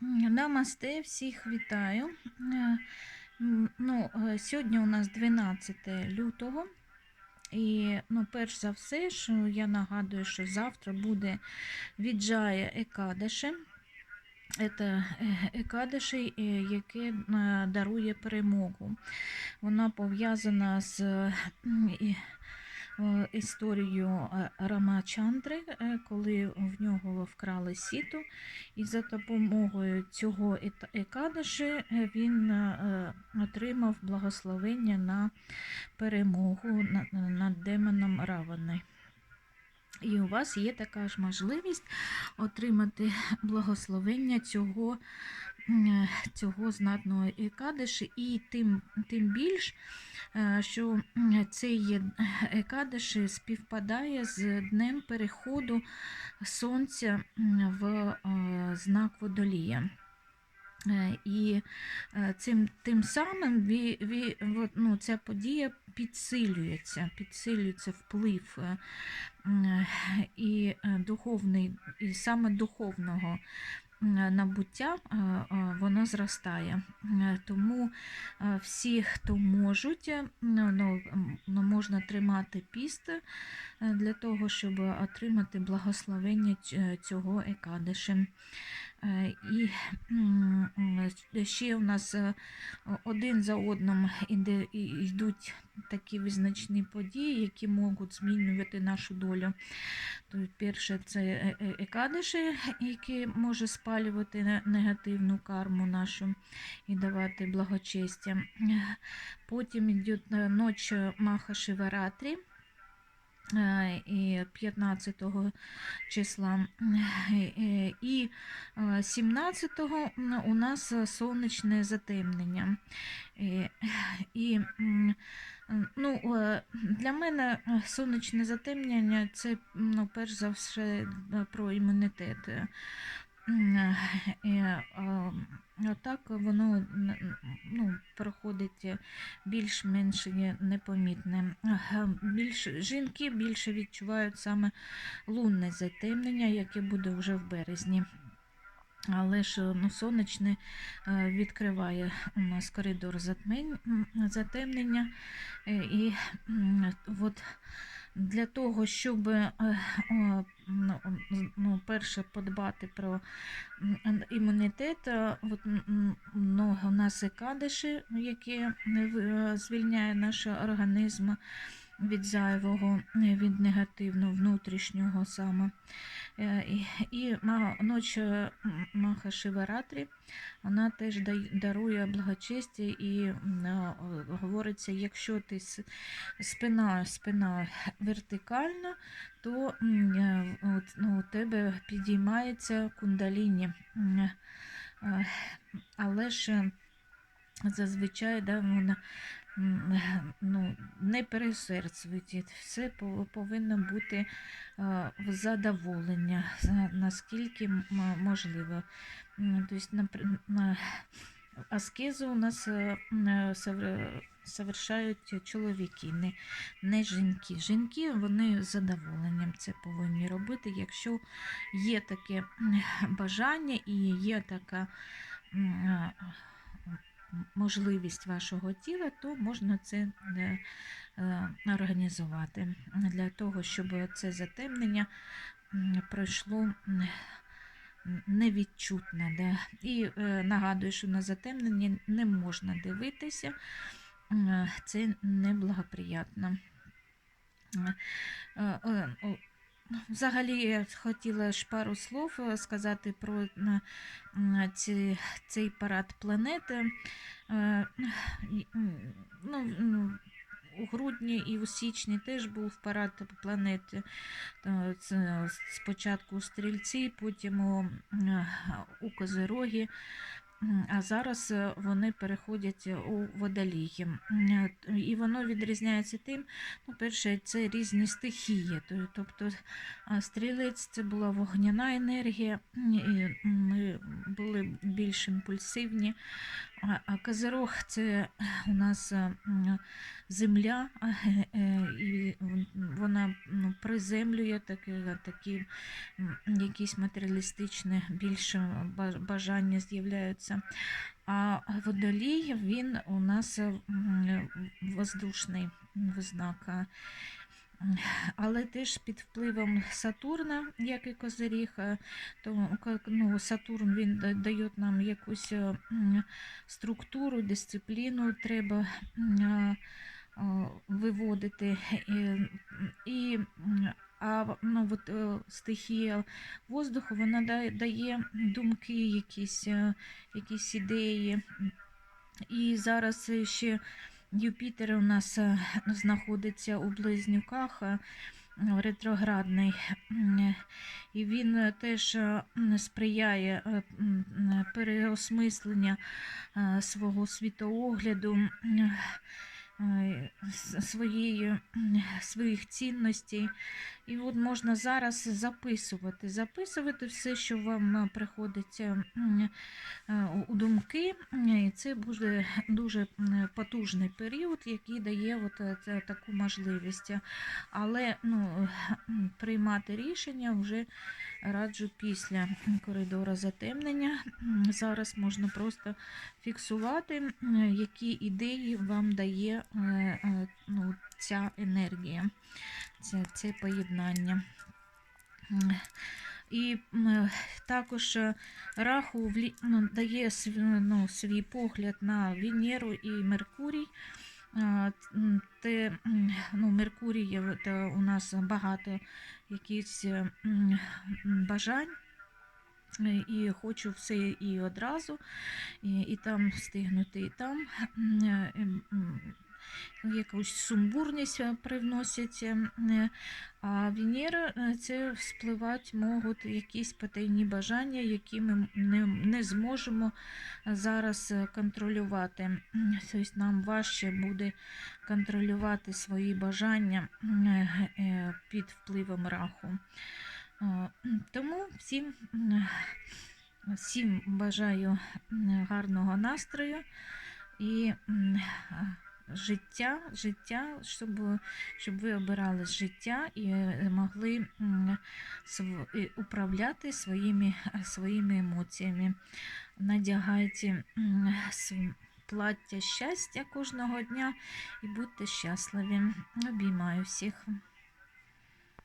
Намасте, всіх вітаю. Е, Ну, е, сьогодні у нас 12 лютого. І ну, перш за все, що я нагадую, що завтра буде віджая Екадеши. Це е, яке е, дарує перемогу. Вона пов'язана з е, історією е, Рамачандри, е, коли в нього вкрали сіту. І за допомогою цього Екадаші він отримав благословення на перемогу над, демоном Равани. І у вас є така ж можливість отримати благословення цього, цього знатного Екадиші, і тим, тим більш, е, що цей Екадиші співпадає з днем переходу сонця в е, знак водолія. Е, І цим, тим самим ві, ві, ну, ця подія підсилюється, підсилюється вплив і духовний, і саме духовного набуття е, е, воно зростає. Е, Тому е, всі, хто можуть, е, ну, ну, ну, можна тримати піст е, для того, щоб отримати благословення цього Екадишем. Е, І ще у нас е, один за одним йдуть такі визначні події, які можуть змінювати нашу долю. То перше це е- е- екадиші, які може спалювати негативну карму нашу і давати благочестя. Потім йде е, ніч Маха Шиваратрі. Е, І 15 числа. Е, І е, 17-го у нас сонячне затемнення. І, і ну, для мене сонячне затемнення це ну, перш за все про імунітет. М, е, е, а, а Так воно ну, проходить більш-менш непомітне. Більш, жінки більше відчувають саме лунне затемнення, яке буде вже в березні. Але ж ну, сонячне е, відкриває у нас коридор затемнення. Е, І от для того, щоб е, ну, ну, перше подбати про імунітет, е, от, м, у нас і кадиші, які е, звільняє наш організм від зайвого, е, від негативного внутрішнього саме. Е, І, ноч е, Маха Шиваратрі, вона теж дарує благочестя і говориться, якщо ти спина, спина вертикальна, то ну, у тебе підіймається кундаліні. Але ж зазвичай да, вона ну, не пересердствуйте. Все повинно бути е, в задоволення, наскільки можливо. Тобто, аскезу у нас е, м, е, совершають чоловіки, не, не жінки. Жінки вони з задоволенням це повинні робити, якщо є таке бажання і є така е, можливість вашого тіла, то можна це е, е, організувати для того, щоб це затемнення пройшло невідчутно. Да? І е, нагадую, що на затемнення не можна дивитися, е, це неблагоприятно. Взагалі, я хотіла ж пару слов е, сказати про е, ці, цей парад планети. Е, Ну, ну, у грудні і у січні теж був парад планети. Спочатку у стрільці, потім у, у Козирогі. А зараз е, вони переходять у водолії. Е, І воно відрізняється тим, ну, перше, це різні стихії. Тобто стрілець це була вогняна енергія, і ми були більш імпульсивні. А, Козирог це у нас е, земля, е, е, і вона ну, приземлює такі, такі якісь матеріалістичні більше бажання з'являються. А водолій він у нас е, воздушний знак. Але теж під впливом Сатурна, як і Козиріг, е, то ну, Сатурн він дає нам якусь е, структуру, дисципліну треба а, виводити. І, а ну, от, е, стихія воздуху вона дає думки, якісь, е, якісь ідеї. І зараз е, ще Юпітер у нас е, знаходиться у близнюках е, ретроградний, і він е, теж е, сприяє е, е, свого світоогляду. Е, Своєї, своїх цінностей. І от можна зараз записувати, записувати все, що вам е, приходиться е, у думки. І це буде дуже потужний період, який дає от таку можливість. Але ну, приймати рішення вже раджу після коридора затемнення. Зараз можна просто фіксувати, які ідеї вам дає е, е, ну, ця енергія, це, це поєднання. І також е, Раху ну, дає ну, свій погляд на Венеру і Меркурій. Те, ну, Меркурій є, е, у нас багато якихось е, бажань. Е, І хочу все і одразу, і, і там встигнути, і там е, якусь сумбурність е, привносять. е, А Венера е, це вспливати можуть якісь потайні бажання, які ми не, не зможемо зараз контролювати. Тобто нам важче буде контролювати свої бажання під впливом раху. Тому всім, всім бажаю гарного настрою і життя, життя, щоб, щоб ви обирали життя і е, могли управляти своїми, своїми емоціями. Надягайте плаття щастя кожного дня і будьте щасливі. Обіймаю всіх.